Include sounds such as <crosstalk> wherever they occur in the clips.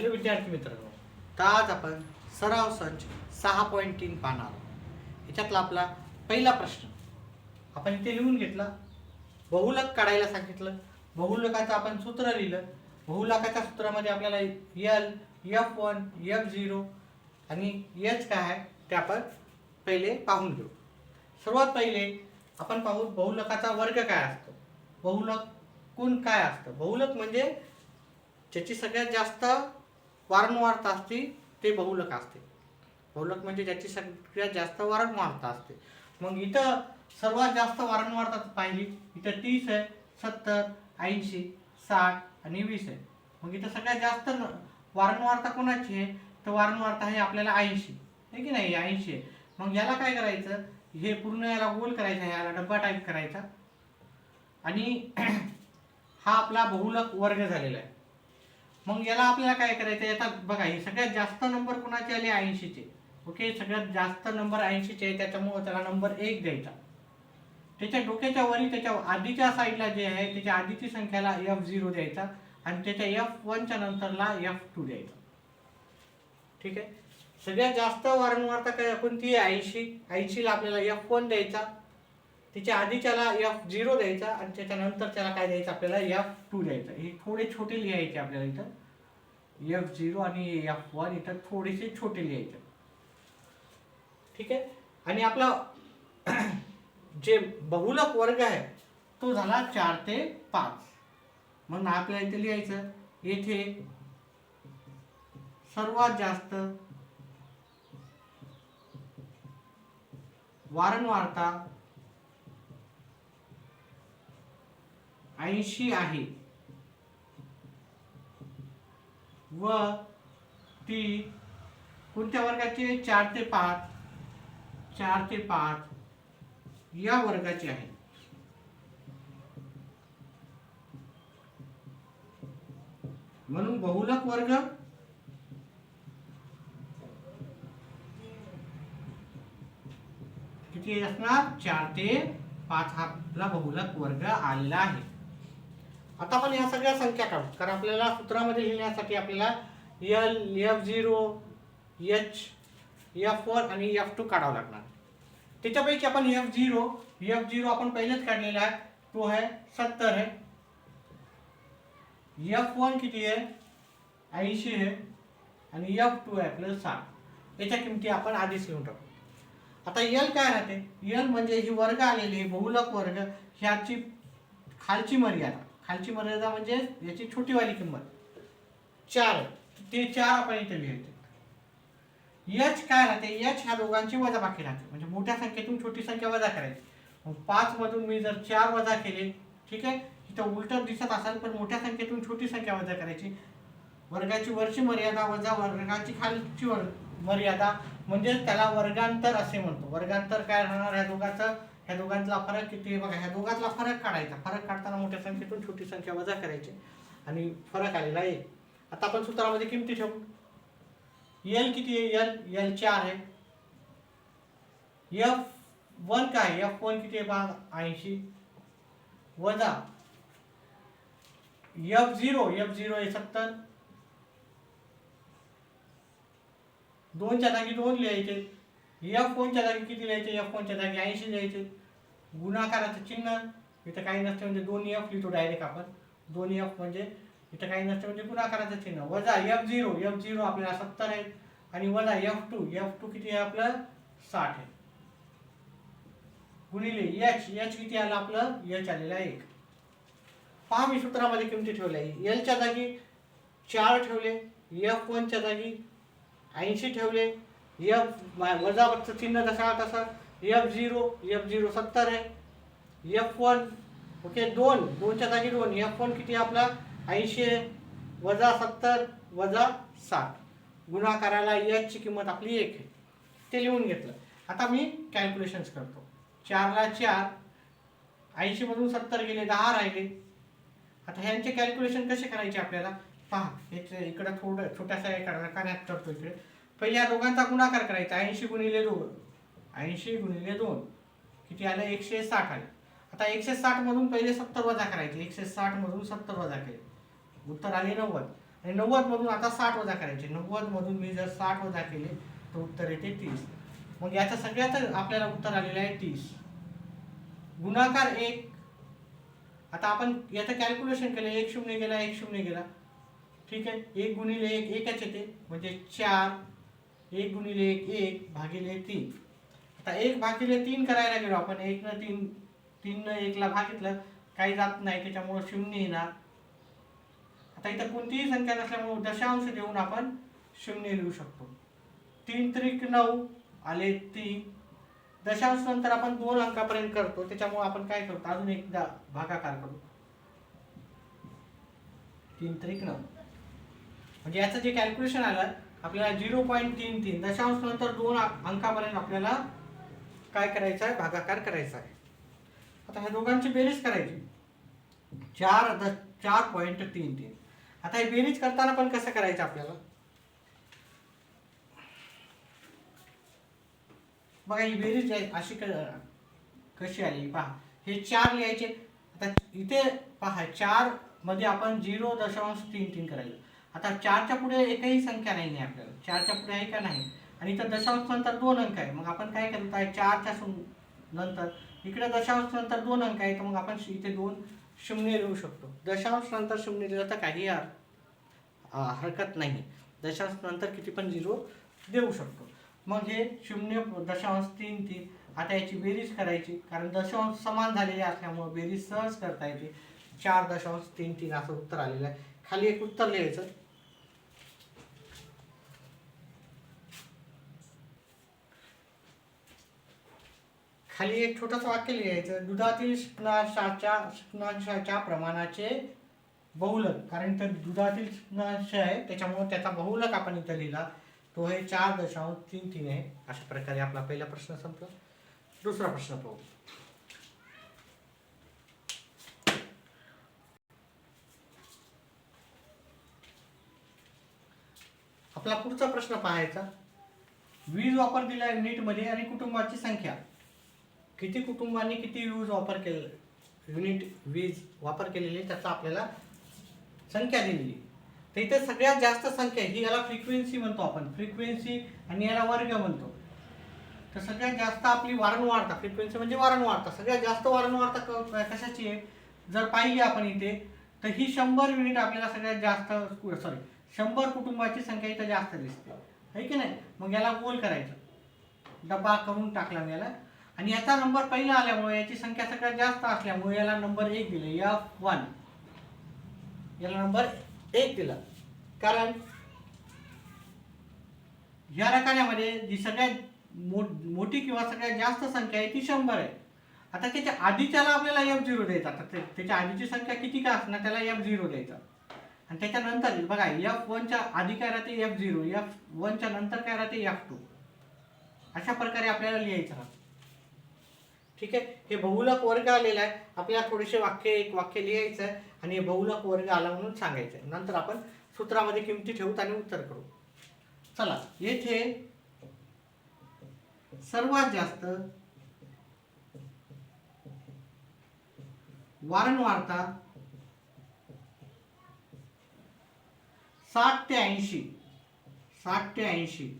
Hello विद्यार्थी मित्रांनो. तर आज आपण सराव संच सहा पॉईंट तीन पाहणार याच्यातला ह्याच्यातला आपला पहिला प्रश्न. आपण इथे लिहून घेतला. बहुलक काढायला सांगितलं. बहुलकाचं आपण सूत्र लिहिलं. बहुलकाच्या सूत्रामध्ये आपल्याला L F one F zero आणि एच काय आहे ते आपण पहिले पाहून घेऊ. सर्वात पहिले आपण पाहू बहुलकाचा वर्ग काय असतो. बहुलक कोण काय असतं? बहुलक म्हणजे ज्याची सगळ्यात जास्त वारंवारता असते ते बहुलक असते. बहुलक म्हणजे ज्याची सगळ्यात जास्त वारंवारता असते. मग इथं सर्वात जास्त वारंवारता पाहिली इथं तीस आहे सत्तर ऐंशी साठ आणि वीस आहे. मग इथं सगळ्यात जास्त न- वारंवारता कोणाची आहे? तर वारंवारता आहे आपल्याला ऐंशी. आहे की नाही? ऐंशी आहे. मग याला काय करायचं? हे पूर्ण याला गोल करायचं आहे याला डब्बा टाईप करायचा. आणि <clears throat> हा आपला बहुलक वर्ग झालेला आहे. मग याला आपल्याला काय करायचं आहे बघा हे सगळ्यात जास्त नंबर कुणाचे आले? ऐंशीचे. ओके सगळ्यात जास्त नंबर ऐंशीचे आहे त्याच्यामुळे त्याला नंबर एक द्यायचा. त्याच्या डोक्याच्या वरी त्याच्या आधीच्या साईडला जे आहे त्याच्या आधीची संख्याला एफ झिरो द्यायचा आणि त्याच्या एफ वनच्या नंतरला एफ टू द्यायचा. ठीक आहे? सगळ्यात जास्त वारंवारता काय? कोणती ऐंशी. ऐंशीला आपल्याला एफ वन द्यायचा. त्याच्या आधीच्याला एफ झिरो द्यायचा आणि त्याच्यानंतर त्याला काय द्यायचं आपल्याला एफ टू द्यायचं. हे थोडे छोटे लिहायचे आपल्याला इथं. एफ झिरो आणि एफ वन इथं थोडेसे छोटे लिहायचे. ठीक आहे? आणि आपला <clears throat> जे बहुलक वर्ग आहे तो झाला चार ते पाच. मग आपल्याला इथे लिहायचं. येथे सर्वात जास्त वारंवारता ऐंशी आहे. व ती कोणत्या वर्गाची चार ते पाच. चार ते पाच या वर्गाची आहे. म्हणून बहुलक वर्ग किती असणार? चार ते पाच हा आपला बहुलक वर्ग आलेला आहे. आता आपण या सगळ्या संख्या काढू. कारण आपल्याला सूत्रामध्ये लिहिण्यासाठी आपल्याला L F zero H F one आणि एफ टू काढावं लागणार. त्याच्यापैकी आपण एफ झिरो एफ झिरो आपण पहिलेच काढलेला आहे. तो आहे सत्तर आहे. एफ वन किती आहे? ऐंशी आहे. आणि एफ टू आहे आपलं साठ. याच्या किमती आपण आधीच लिहून टाकू. आता यल काय राहते? यल म्हणजे ही वर्ग आलेली बहुलक वर्ग. ह्याची खालची मर्यादा. खालची मर्यादा म्हणजे याची छोटीवाली किंमत. चार. ते चार आपण इथे लिहायचे यच काय राहते? यच ह्या दोघांची वजाबाकी राहते. म्हणजे मोठ्या संख्येतून छोटी संख्या वजा करायची. पाचमधून पाच मधून मी जर चार वजा केले ठीक आहे? इथं उलट दिसत असाल पण मोठ्या संख्येतून छोटी संख्या वजा करायची. वर्गाची वरची मर्यादा वजा वर्गाची खालची मर्यादा. म्हणजे त्याला वर्गांतर असे म्हणतो. वर्गांतर काय राहणार? ह्या दोघांचं ह्या दोघांतला फरक किती आहे? बघा ह्या दोघांतला फरक काढायचा. फरक काढताना मोठ्या संख्येतून छोटी संख्या वजा करायची. आणि फरक आलेला आहे आता आपण सूत्रामध्ये किमती ठेवू. एल किती आहे? एल एल चार आहे. एफ वन काय? एफ वन किती आहे? पहा ऐंशी. वजा एफ झिरो एफ झिरो आहे सत्तर. दोनच्या जागी दोन लिहायचे. एफ फोनच्या जागी किती लिहायचे? एफ फोनच्या जागी ऐंशी लिहायचे. गुणाकाराचं चिन्ह इथं काही नसते म्हणजे दोन एफ लिहितो डायरेक्ट आपण. दोन एफ म्हणजे इथं काही नसते म्हणजे गुणाकाराचं चिन्ह. वजा एफ झिरो एफ झिरो आपल्याला सत्तर आहे. आणि वजा एफ टू एफ टू किती आहे आपलं? साठ आहे. गुणिले एच एच किती आलं आपलं? एच आलेलं आहे एक. पहा मी सूत्रामध्ये किमती ठेवल्या. आहे एलच्या जागी चार ठेवले एफ वनच्या जागी ऐंशी ठेवले. एफ वजावरचं चिन्ह जसा तसा. एफ झिरो एफ झिरो सत्तर आहे. एफ वन ओके दोन दोनच्या जागी दोन. एफ वन किती आपला? ऐंशी आहे. वजा सत्तर वजा साठ. गुणाकाराला एचची किंमत आपली एक आहे. ते लिहून घेतलं. आता मी कॅल्क्युलेशन्स करतो. चारला चार. ऐंशीमधून सत्तर गेले दहा राहिले. आता ह्यांचे कॅल्क्युलेशन कसे करायचे आपल्याला? पहा याचे इकडं थोडं छोट्याशा एका करतो इकडे. पहिले या दोघांचा गुणाकार करायचा. ऐंशी गुणिले दोन. ऐंशी गुणिले दोन किती आलं? एकशे साठ आले. आता एकशे साठमधून पहिले सत्तर वजा करायचे. एकशे साठमधून सत्तर वजा केले. उत्तर आले नव्वद. आणि नव्वदमधून आता साठ वजा करायचे. नव्वदमधून मी जर साठ वजा केले तर उत्तर येते तीस. मग याचं सगळ्याच आपल्याला उत्तर आलेलं आहे तीस. गुणाकार एक. आता आपण याचं कॅल्क्युलेशन केलं. एक शून्य गेला एक शून्य गेला. ठीक आहे? एक गुणिले एक एकच येते. म्हणजे चार. एक गुणिले एक एक भागिले तीन. आता एक भागिले तीन करायला गेलो आपण एक न तीन तीन न एकला भागितलं काही जात नाही त्याच्यामुळं शून्य येणार. आता इथं कोणतीही संख्या नसल्यामुळं दशांश देऊन आपण शून्य लिहू शकतो. तीन त्रिक नऊ आले तीन. दशांश नंतर आपण दोन अंकापर्यंत करतो त्याच्यामुळे आपण काय करतो? अजून एकदा भागाकार करू. तीन त्रिक नऊ. म्हणजे याचं जे कॅल्क्युलेशन आलं आपल्याला झिरो पॉईंट तीन तीन दशांश नंतर दोन अंकापर्यंत आपल्याला काय करायचं आहे? भागाकार करायचा आहे. आता ह्या दोघांची बेरीज करायची. चार द चार पॉईंट तीन तीन. आता हे बेरीज करताना पण कसं करायचं आपल्याला? बघा ही बेरीज अशी कशी आली? पहा हे चार लिहायचे. आता इथे पहा चारमध्ये आपण झिरो दशांश तीन तीन करायचं. आता चारच्या पुढे एकही संख्या नाही आहे आपल्याला. चारच्या पुढे आहे का नाही? आणि इथं दशांश नंतर दोन अंक आहे. मग आपण काय करत? आहे चारच्या नंतर इकडे दशांश नंतर दोन अंक आहे तर मग आपण इथे दोन शून्य लिहू शकतो. दशांश नंतर शून्य लिहिलं तर काही हरकत नाही. दशांश नंतर किती पण झिरो देऊ शकतो. मग हे शून्य दशांश तीन तीन आता याची बेरीज करायची. कारण दशांश समान झालेले असल्यामुळे बेरीज सहज करता येते. चार दशांश तीन तीन असं उत्तर आलेलं आहे. खाली एक उत्तर लिहायचं. खाली एक छोटंसं वाक्य लिहायचं. दुधातील स्नाशाच्या स्नाशाच्या प्रमाणाचे बहुलक. कारण तर दुधातील स्नाश आहे त्याच्यामुळे त्याचा बहुलक आपण इथं लिहिला. तो आहे चार दशांश तीन तीन आहे. अशा प्रकारे आपला पहिला प्रश्न संपला. दुसरा प्रश्न पाहू. आपला पुढचा प्रश्न पाहायचा. वीज वापर दिला युनिटमध्ये आणि कुटुंबाची संख्या. किती कुटुंबांनी किती यूज वापर केलेला युनिट वीज वापर केलेली त्याचा आपल्याला संख्या दिलेली तर इथे सगळ्यात जास्त संख्या ही याला फ्रिक्वेन्सी म्हणतो आपण. फ्रिक्वेन्सी आणि याला वर्ग म्हणतो. तर सगळ्यात जास्त आपली वारंवारता फ्रिक्वेन्सी म्हणजे वारंवारता सगळ्यात जास्त वारंवारता क- कशाची आहे? जर पाहिली आपण इथे तर ही शंभर युनिट आपल्याला सगळ्यात जास्त सॉरी शंभर कुटुंबाची संख्या इथं जास्त दिसते. आहे की नाही? मग याला गोल करायचं. डबा करून टाकला मी याला. आणि याचा नंबर पहिला आल्यामुळे याची संख्या सगळ्यात जास्त असल्यामुळे याला नंबर एक दिले. एफ वन याला नंबर एक दिला. कारण या रकान्यामध्ये जी सगळ्यात मो मोठी किंवा सगळ्यात जास्त संख्या आहे ती शंभर आहे. आता त्याच्या आधीच्याला आपल्याला एफ झिरो द्यायचा आता ते- त्याच्या आधीची संख्या किती का असणार त्याला एफ झिरो द्यायचा आणि त्याच्यानंतर बघा एफ वनच्या आधी काय राहते? एफ झिरो एफ वनच्या नंतर काय राहते? एफ टू अशा प्रकारे आपल्याला लिहायचं राहतं. ठीक आहे? हे बहुलक वर्ग आलेला आहे. आपल्याला थोडेसे वाक्य एक वाक्य लिहायचं आहे आणि हे बहुलक वर्ग आला म्हणून सांगायचं आहे. नंतर आपण सूत्रामध्ये किमती ठेवूत आणि उत्तर करू. चला येथे सर्वात जास्त वारंवारता साठ ते ऐंशी. साठ ते ऐंशी.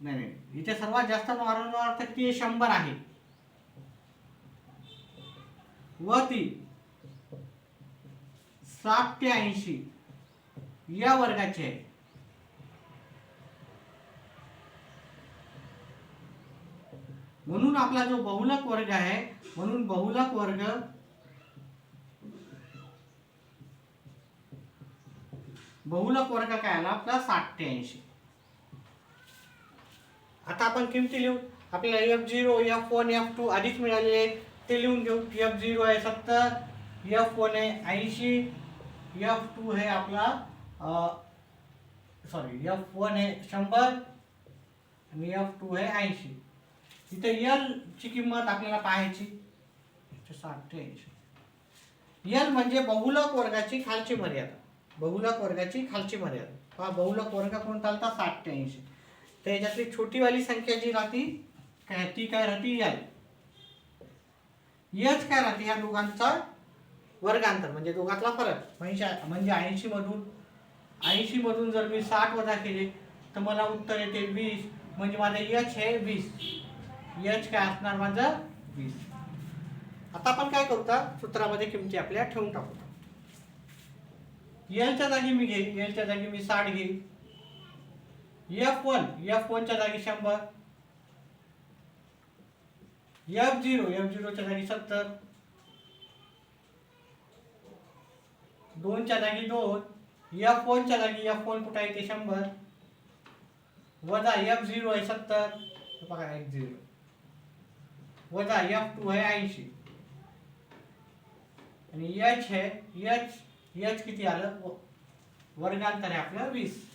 नाही नाही. इथे सर्वात जास्त वारंवारता किती आहे शंभर आहे. व ती साठ ते ऐंशी या वर्गाची आहे. म्हणून आपला जो बहुलक वर्ग आहे म्हणून बहुलक वर्ग बहुलक वर्ग काय आला? आपला साठ ते ऐंशी आता आपण किमती लिहू? आपल्याला F zero F one F two आधीच मिळालेले आहेत. ते लिहून घेऊ. एफ झिरो आहे सत्तर एफ वन आहे ऐंशी एफ टू आहे आपला सॉरी एफ वन आहे शंभर आणि एफ टू आहे ऐंशी. इथे यलची किंमत आपल्याला पाहायची इथे साठ ते ऐंशी. यल म्हणजे बहुलक वर्गाची खालची मर्यादा. बहुलक वर्गाची खालची मर्यादा. पहा बहुलक वर्ग कोणता आलता साठ ते ऐंशी. तर याच्यातली छोटीवाली संख्या जी राहती काय ती काय राहते एल यच काय राहते ह्या दोघांचा वर्गांतर म्हणजे दोघातला फरक. म्हणजे, म्हणजे ऐंशी मधून ऐंशी मधून जर मी साठ वजा केले तर मला उत्तर येते वीस. म्हणजे माझं यच हे वीस. यच काय असणार माझं? वीस. आता आपण काय करू सूत्रामध्ये किमती आपल्या ठेवून टाकू. एलच्या जागी मी घेईन एलच्या जागी मी साठ घेईन एफ वन एफ वनच्या जागी शंभर. एफ झिरो एफ झिरोच्या जागी सत्तर. दोनच्या जागी दोन. एफ वनच्या जागी एफ वन कुठं आहे ते शंभर. वजा एफ झिरो आहे सत्तर. बघा एक झिरो वजा एफ टू आहे ऐंशी. आणि एच आहे एच एच किती आलं? वर्गांतर आहे आपलं वीस.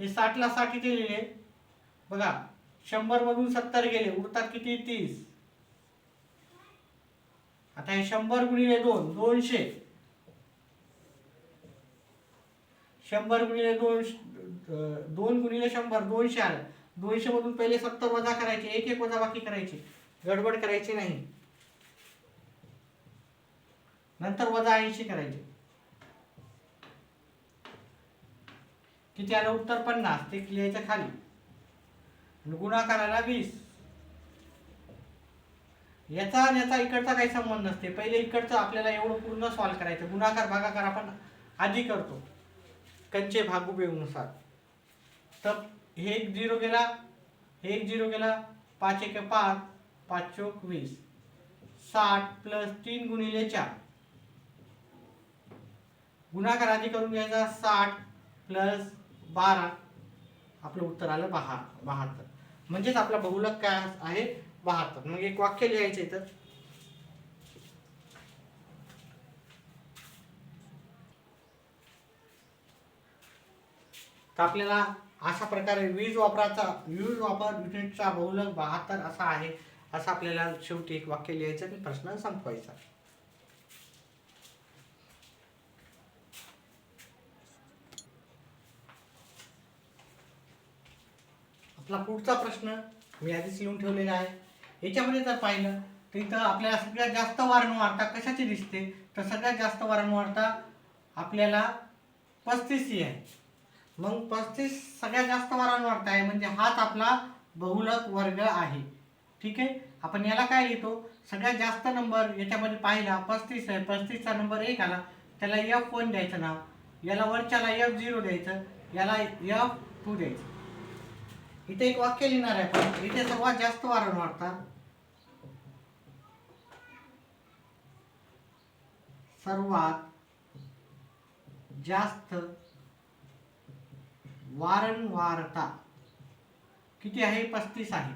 हे साठला साठ इथे लिहिले. बघा शंभर मधून सत्तर गेले उरतात किती? तीस. आता हे शंभर गुणिले दोन दोनशे. शंभर गुणिले दोन दोन गुणिले शंभर दोनशे आलं. दोनशे मधून पहिले सत्तर वजा करायचे एक एक वजा बाकी करायची. गडबड करायची नाही. नंतर वजा ऐंशी करायचे. किती आलं उत्तर पन्नास ते लिहायचं खाली. गुणाकाराला वीस. याचा आणि याचा इकडचा काही संबंध नसते. पहिले इकडचं आपल्याला एवढं पूर्ण सॉल्व करायचं. गुणाकार भागाकार आपण आधी करतो. कंचे भागू तर हे एक झिरो गेला हे एक झिरो गेला पाच एक पाच पाच चोक वीस. साठ प्लस तीन गुणिले चार. गुणाकार आधी करून घ्यायचा साठ प्लस बारा. आपलं उत्तर आलं बहा बहात्तर. म्हणजेच आपला बहुलक काय आहे? बहात्तर. मग एक वाक्य लिहायचं इथं. तर आपल्याला अशा प्रकारे वीज वापराचा वीज वापर युनिटचा बहुलक बहात्तर असा आहे असं आपल्याला शेवटी एक वाक्य लिहायचं आणि प्रश्न संपवायचा. आपला पुढचा प्रश्न मी आधीच लिहून ठेवलेला आहे. याच्यामध्ये जर पाहिलं तर इथं आपल्याला सगळ्यात जास्त वारंवारता कशाची दिसते? तर सगळ्यात जास्त वारंवारता आपल्याला पस्तीस ही आहे. मग पस्तीस सगळ्यात जास्त वारंवारता आहे म्हणजे हाच आपला बहुलक वर्ग आहे. ठीक आहे? आपण याला काय लिहितो? सगळ्यात जास्त नंबर याच्यामध्ये पाहिला पस्तीस आहे. पस्तीसचा नंबर एक आला त्याला एफ वन द्यायचं नाव. याला वरच्याला एफ झिरो द्यायचं याला एफ टू द्यायचं. इथे एक वाक्य लिहिणार आहे आपण इथे सर्वात जास्त वारंवारता सर्वात जास्त वारंवारता किती आहे? पस्तीस आहे.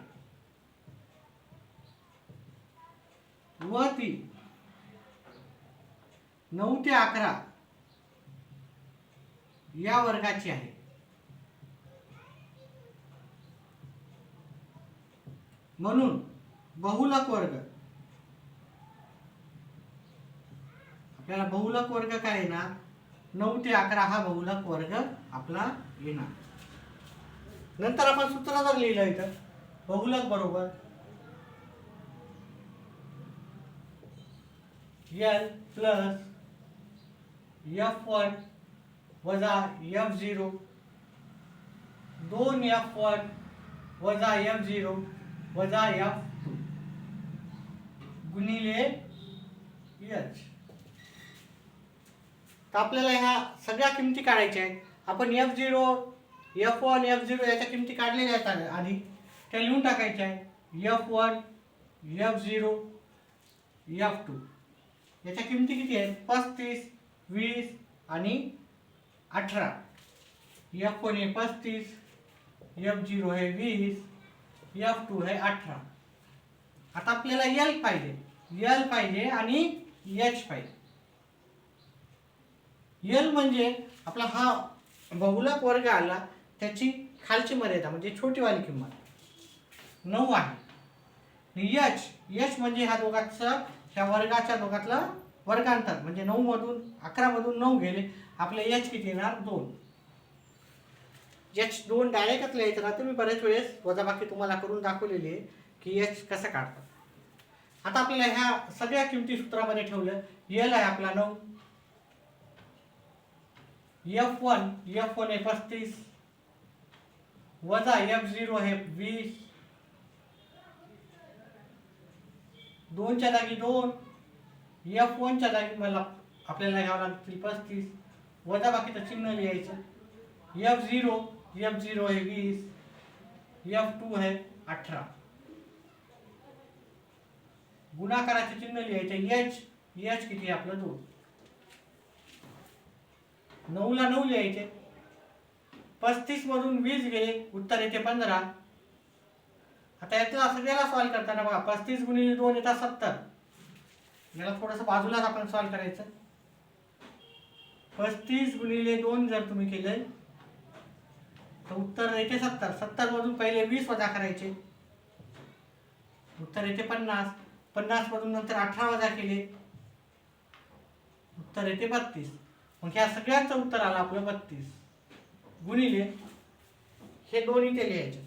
व ती नऊ ते अकरा या वर्गाची आहे. म्हणून बहुलक वर्ग. आपल्याला बहुलक वर्ग काय येणार? नऊ ते अकरा हा बहुलक वर्ग आपला येणार. नंतर आपण सूत्र जर लिहिलं इथं बहुलक बरोबर. एल प्लस एफ वन वजा एफ झिरो दोन एफ वन वजा एफ झिरो वजा एफ टू गुणिले एच तर आपल्याला ह्या सगळ्या किमती काढायच्या आहेत. आपण F zero F one F zero याच्या किमती काढलेल्या आहेत आधी- त्या लिहून टाकायच्या आहे F one F zero F two याच्या किमती किती आहेत? पस्तीस वीस आणि अठरा. एफ वन हे पस्तीस एफ झिरो हे वीस एफ टू हे अठरा. आता आपल्याला एल पाहिजे. एल पाहिजे आणि एच पाहिजे. एल म्हणजे आपला हा बहुलक वर्ग आला त्याची खालची मर्यादा म्हणजे छोटीवाली किंमत. नऊ आहे. यच यच म्हणजे ह्या दोघांचा ह्या वर्गाच्या दोघातला वर्गांतर. म्हणजे नऊ मधून नऊ गेले. आपले यच किती येणार? दोन. एच दोन डायरेक्टच लिहायचं ना तुम्ही बऱ्याच वेळेस वजाबाकी तुम्हाला करून दाखवलेली आहे की एच कसं काढतात. आता आपल्याला ह्या सगळ्या किमती सूत्रामध्ये ठेवलं एल आहे आपला नऊ. एफ वन एफ वन आहे पस्तीस. वजा एफ झिरो आहे वीस. दोनच्या जागी दोन. एफ वनच्या जागी मला आपल्याला घ्यावं लागतील पस्तीस. वजा बाकीचं चिन्ह लिहायचं. एफ झिरो एफ झिरो है वीस एफ टू है अठरा गुणाकाराचे चिन्ह लिहायचे एच एच किती आहे आपलं दोन? नऊला नऊ लिहायचे. पस्तीस मधून वीस गेले उत्तर येते पंधरा. आता यातला सगळ्याला सॉल्व करताना बघा पस्तीस गुणिले दोन येतात सत्तर. याला थोडंसं बाजूलाच आपण सॉल्व करायचं. पस्तीस गुणिले दोन जर तुम्ही केलं तर उत्तर येते सत्तर. सत्तर मधून पहिले वीस वजा करायचे. उत्तर येते पन्नास. पन्नास मधून नंतर अठरा वजा केले. उत्तर येते बत्तीस. मग ह्या सगळ्यांचं उत्तर आलं आपलं बत्तीस. गुणिले हे दोन इथे लिहायचे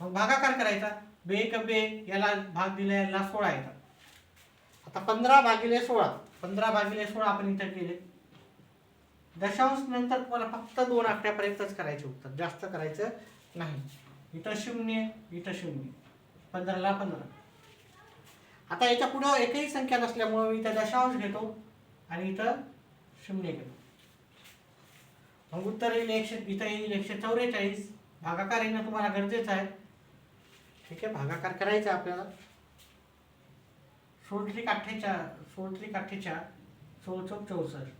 मग भागाकार करायचा. बे क बे याला भाग दिला याला सोळा येतात. आता पंधरा भागिले सोळा. पंधरा भागिले सोळा आपण इथं केले. दशांश नंतर तुम्हाला फक्त दोन आकड्यापर्यंतच करायचे उत्तर. जास्त करायचं नाही. इथं शून्य इथं शून्य. पंधराला पंधरा. आता याच्या पुढं एकही संख्या नसल्यामुळं मी इथं दशांश घेतो आणि इथं शून्य घेतो. मग उत्तर येईल एकशे इथं येईल एकशे चौवेचाळीस. भागाकार येणं तुम्हाला गरजेचं आहे. ठीक आहे भागाकार करायचा आपल्याला. सोळ त्रिक अठ्ठेचाळ सोळ अठ्ठेचाळ सोळ चौक चौसष्ट.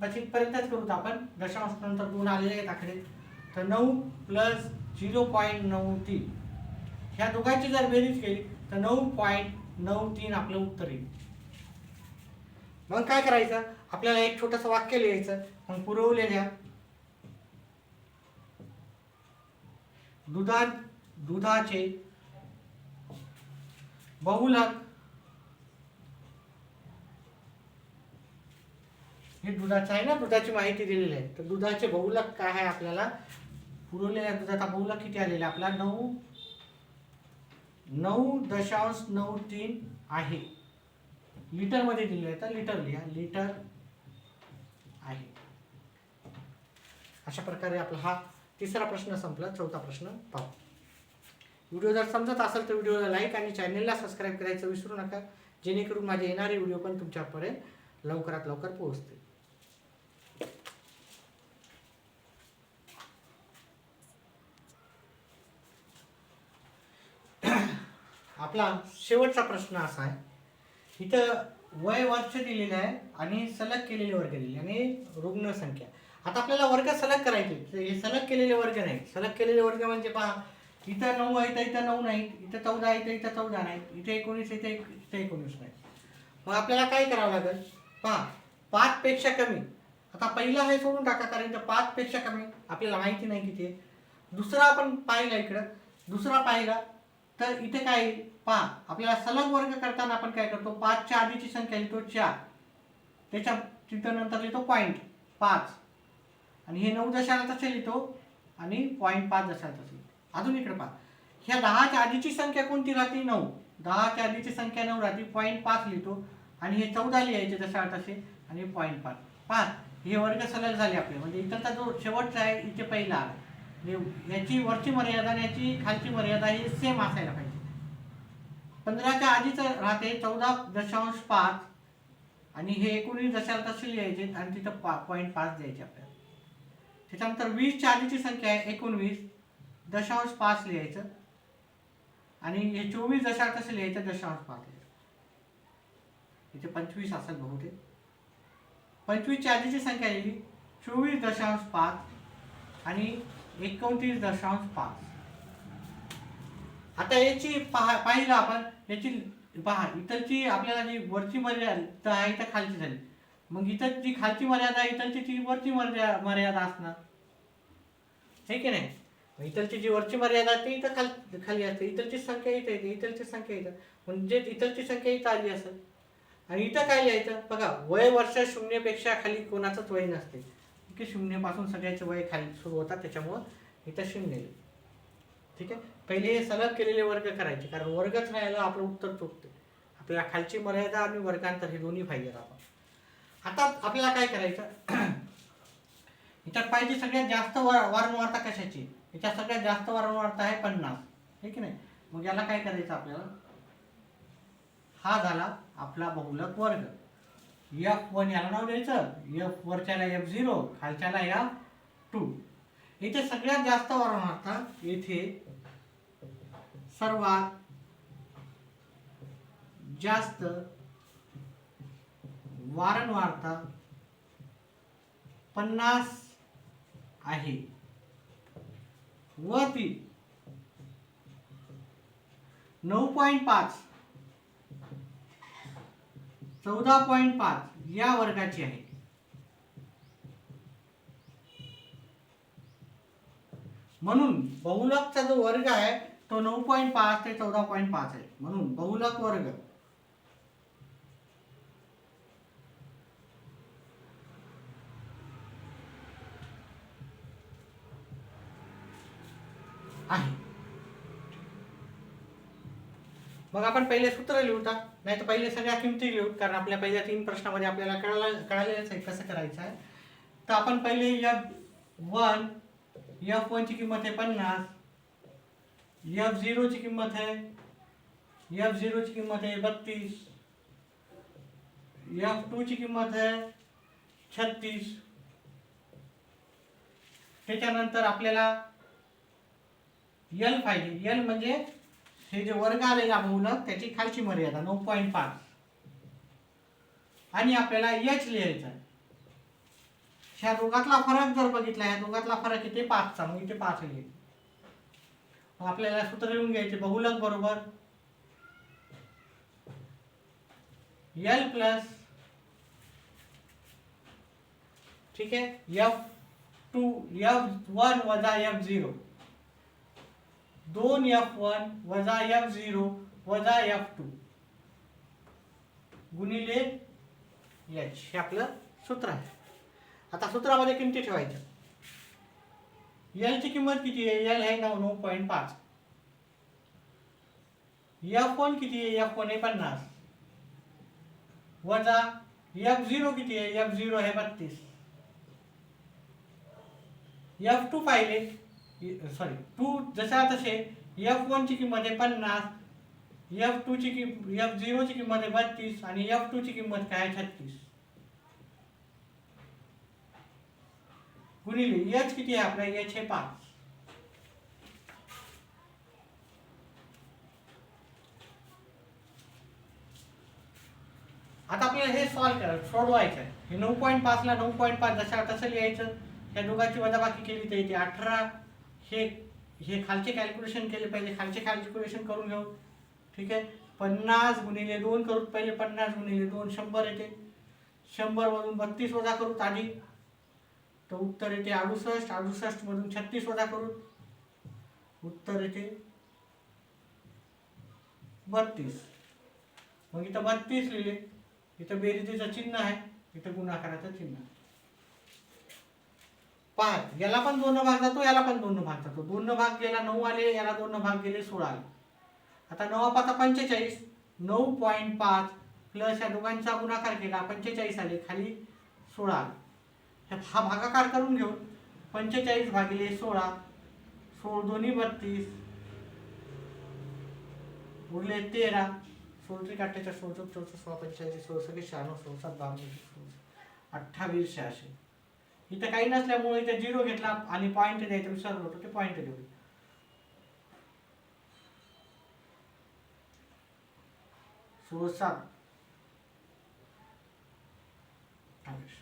बस इथपर्यंतच करूत आपण. दशांश नंतर दोन आलेले आहेत आकडे. तर नऊ प्लस झिरो पॉईंट नऊ तीन. ह्या दोघांची जर बेरीज केली तर नऊ पॉईंट नऊ तीन आपलं उत्तर येईल. मग काय करायचं? आपल्याला एक छोटंसं वाक्य लिहायचं. मग पुरवलेल्या दुधा दुधाचे बहुलक हे दुधाचं आहे ना दुधाची माहिती दिलेली आहे. तर दुधाचे बहुलक काय आहे आपल्याला? पुरवलेल्या दुधाचा बहुलक किती आलेला आहे? आपला नऊ नऊ दशांश नऊ तीन आहे. लिटरमध्ये दिलेलं आहे. तर लिटर लिहा. लिटर आहे. अशा प्रकारे आपला हा तिसरा प्रश्न संपला. चौथा प्रश्न पाहू. व्हिडिओ जर समजत असेल तर व्हिडिओला लाईक आणि चॅनलला सबस्क्राईब करायचं विसरू नका. जेणेकरून माझे येणारे व्हिडिओ पण तुमच्यापर्यंत लवकरात लवकर पोहोचतील. आपला शेवटचा प्रश्न असा आहे. इथं वय वर्ष दिलेलं आहे आणि सलग केलेले वर्ग दिले आणि रुग्णसंख्या आता आपल्याला वर्ग सलग करायचे हे सलग केलेले वर्ग नाही. सलग केलेले वर्ग म्हणजे पहा इथं नऊ आहे तर इथं नऊ नाही इथं चौदा आहे तर इथं चौदा नाही इथे एकोणीस इथे एक- इथं एकोणीस नाही मग आपल्याला काय करावं लागेल? पहा पाच पेक्षा कमी. आता पहिला हे सोडून टाका कारण तर पाच पेक्षा कमी. आपल्याला माहिती नाही किती दुसरा आपण पाहिला इकडं. दुसरा पाहिला तर इथे काय येईल? पहा आपल्याला सलग वर्ग करताना आपण काय करतो? पाचच्या आधीची संख्या लिहितो चार. त्याच्या तिथं नंतर लिहितो पॉईंट पाच. आणि हे नऊ दशाला तसे लिहितो आणि पॉईंट पाच दशाला तसे अजून इकडे पहा. ह्या दहाच्या आधीची संख्या कोणती राहते? नऊ. दहाच्या आधीची संख्या नऊ राहते. पॉईंट पाच लिहितो. आणि हे चौदा लिहायचे दशाला तसे. आणि पॉईंट पाच. पाच. हे वर्ग सलग झाले आपले. म्हणजे इतरचा जो शेवटचा आहे इथे पहिला आला म्हणजे याची वरची मर्यादा आणि याची खालची मर्यादा ही सेम असायला पाहिजे. पंधराच्या आधीच राहते चौदा दशांश पाच. आणि हे एकोणीस दशाला तसे लिहायचे आणि तिथं पा पॉईंट पाच द्यायचे आपल्याला. त्याच्यानंतर वीसच्या आधीची संख्या आहे एकोणवीस. दशांश पाच लिहायचं. आणि हे चोवीस दशांश तसे लिहायचं दशांश पाच लिहायचं. इथे पंचवीस असेल बहुतेक. पंचवीसच्या आधीची संख्या लिहिली चोवीस दशांश पाच आणि एकोणतीस दशांश पाच. आता याची पहा पाहिलं आपण याची पहा इथलची आपल्याला जी वरची मर्यादा आहे इथं खालची झाली. मग इथं जी खालची मर्यादा आहे इथलची ती वरची मर्यादा मर्यादा असणार. हे की नाही? इतरची इथलची जी वरची मर्यादा ती इथं खाल खाली असते. इथलची संख्या इथं येते इथलची संख्या इथं. म्हणजे इथलची संख्या इथं आली असेल आणि इथं काय लिहायचं? बघा वय वर्ष शून्यपेक्षा खाली कोणाचंच वय नसते. की शून्यपासून सगळ्याचे वय खाली सुरू होतात त्याच्यामुळं इथं शून्य लिहिलं. ठीक आहे? पहिले हे सलग केलेले वर्ग करायचे कारण वर्गच नाही आला आपलं उत्तर चुकते. आपल्याला खालची मर्यादा आणि वर्गांतर हे दोन्ही पाहिजे आपण. आता आपल्याला काय करायचं? <clears throat> याच्यात पाहिजे सगळ्यात जास्त वा- वारंवारता कशाची? याच्यात सगळ्यात जास्त वारंवारता आहे पन्नास. हे की नाही? मग याला काय करायचं आपल्याला? हा झाला आपला बहुलक वर्ग. एफ वन याला नाव द्यायचं? एफ वरच्याला एफ झिरो खालच्याला या टू इथे सगळ्यात जास्त वारंवारता येथे सर्वात जास्त वारंवारता पन्नास आहे. व ती नऊ पॉईंट पाच चौदा पॉईंट पाच या वर्गाची आहे. म्हणून बहुलकचा जो वर्ग आहे तो नऊ पॉईंट पाच ते चौदा पॉईंट पाच आहे. म्हणून बहुलक वर्ग. आहे. मग आपण पहिले सूत्र लिहूता नाही तर पहिले सगळ्या किमती लिहू कारण आपल्या पहिल्या तीन प्रश्नामध्ये आपल्याला कळायला कळालेलंच आहे कसं करायचं आहे. तर आपण पहिले एफ वन एफ वनची किंमत आहे पन्नास. एफ झिरोची किंमत आहे एफ झिरोची किंमत आहे बत्तीस। एफ टूची किंमत आहे छत्तीस। त्याच्यानंतर आपल्याला यल पाहिजे. यल म्हणजे हे जे वर्ग आलेला मुलं त्याची खालची मर्यादा नऊ पॉईंट पाच. आणि आपल्याला एच लिहायचा आहे. ह्या दोघातला फरक जर बघितला ह्या दोघातला फरक इथे पाचचा मग इथे पाच लिहिल आपल्याला सूत्र लिहून घ्यायचे बहुलक बरोबर. एल प्लस ठीक आहे? एफ टू एफ वन वजा एफ झिरो दोन एफ वन वजा एफ झिरो वजा एफ टू गुणिले एच हे आपलं सूत्र आहे. आता सूत्रामध्ये किमती ठेवायच्या. एलची किंमत किती आहे? एल आहे नऊ नऊ पॉईंट पाच. एफ़ वन किती आहे? एफ़ वन आहे पन्नास. वजा एफ़ झिरो किती आहे? एफ़ झिरो आहे बत्तीस. एफ़ टू पाहिले सॉरी टू जशा तसे एफ़ वनची किंमत आहे पन्नास. एफ़ टूची किंमत एफ़ झिरोची किंमत आहे बत्तीस. आणि एफ़ टूची किंमत काय छत्तीस. गुणिले एच किती आहे आपला? एच हे पाच. आता आपल्याला हे सॉल्व करायचं सोडवायचं आहे. हे नऊ पॉईंट पाचला नऊ पॉईंट पाच जशा तसं लिहायचं. ह्या दोघांची वजाबाकी केली तर इथे अठरा. हे हे खालचे कॅल्क्युलेशन केले पाहिजे. खालचे कॅल्क्युलेशन करून घेऊ. ठीक आहे? पन्नास गुणिले दोन करू पहिले पन्नास गुणिले दोन शंभर येते. शंभरमधून बत्तीस वजा करू आधी तर उत्तर येते अडुसष्ट अडुसष्ट मधून छत्तीस वजा करू उत्तर येते बत्तीस. मग इथं बत्तीस लिहिले. इथं बेरजेचं चिन्ह आहे. इथं गुणाकाराचं चिन्ह आहे. पाच. याला पण दोन भाग जातो याला पण दोन भाग जातो. दोन भाग गेला नऊ आले याला दोन भाग गेले सोळा आले. आता नवा पाच पंचेचाळीस. नऊ पॉईंट पाच. प्लस या दोघांचा गुणाकार केला पंचेचाळीस आले. खाली सोळा आले. ह्यात हा भागाकार करून घेऊ. पंचेचाळीस भागिले सोळा सोळ दोन्ही बत्तीस उरले तेरा सोळ त्रिक सोळ चौक चौसष्ट सोळा पंचेचाळीस सोळ सगळे शहाण्णव सोळ सात बावीस अठ्ठावीस शहाशे इथं काही नसल्यामुळे इथे झिरो घेतला आणि पॉईंट द्यायचं विसरलो होतो ते पॉईंट देऊ. सोळ सात अठ्ठावीस.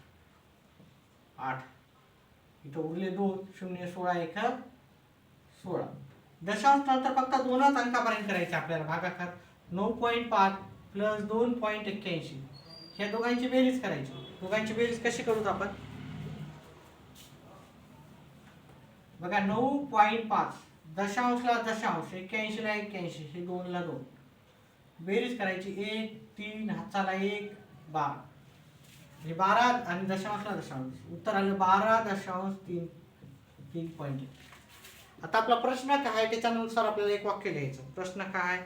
आठ. इथं उरले दोन शून्य सोळा एक सोळा. दशांश नंतर फक्त दोनच अंकापर्यंत करायचे आपल्याला भागाकार. नऊ पॉईंट पाच प्लस दोन पॉईंट एक्क्याऐंशी. ह्या दोघांची बेरीज करायची. दोघांची बेरीज कशी करूत आपण? बघा नऊ पॉईंट पाच. दशांशला दशांश एक्क्याऐंशीला एक्क्याऐंशी हे दोनला दोन. बेरीज करायची एक तीन हाताला एक बारा. म्हणजे बारा आणि दशांशला दशांश. उत्तर आलं बारा दशांश तीन तीन पॉईंट आता आपला प्रश्न काय आहे? त्याच्यानुसार आपल्याला एक वाक्य लिहायचं. प्रश्न काय आहे?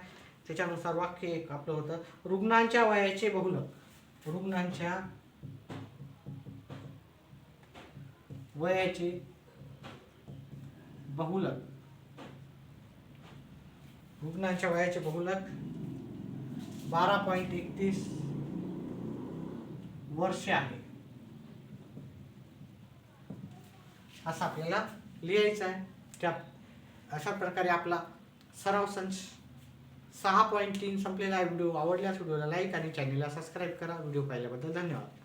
त्याच्यानुसार वाक्य एक आपलं होतं रुग्णांच्या वयाचे बहुलक. रुग्णांच्या वयाचे बहुलक. रुग्णांच्या वयाचे बहुलक बारा पॉईंट एकतीस वर्ष आहे. असं आपल्याला लिहायचं आहे. त्या अशा प्रकारे आपला सराव संच सहा पॉईंट तीन संपलेला आहे. व्हिडिओ आवडल्यास व्हिडिओला लाईक आणि चॅनलला सबस्क्राईब करा. व्हिडिओ पाहिल्याबद्दल धन्यवाद.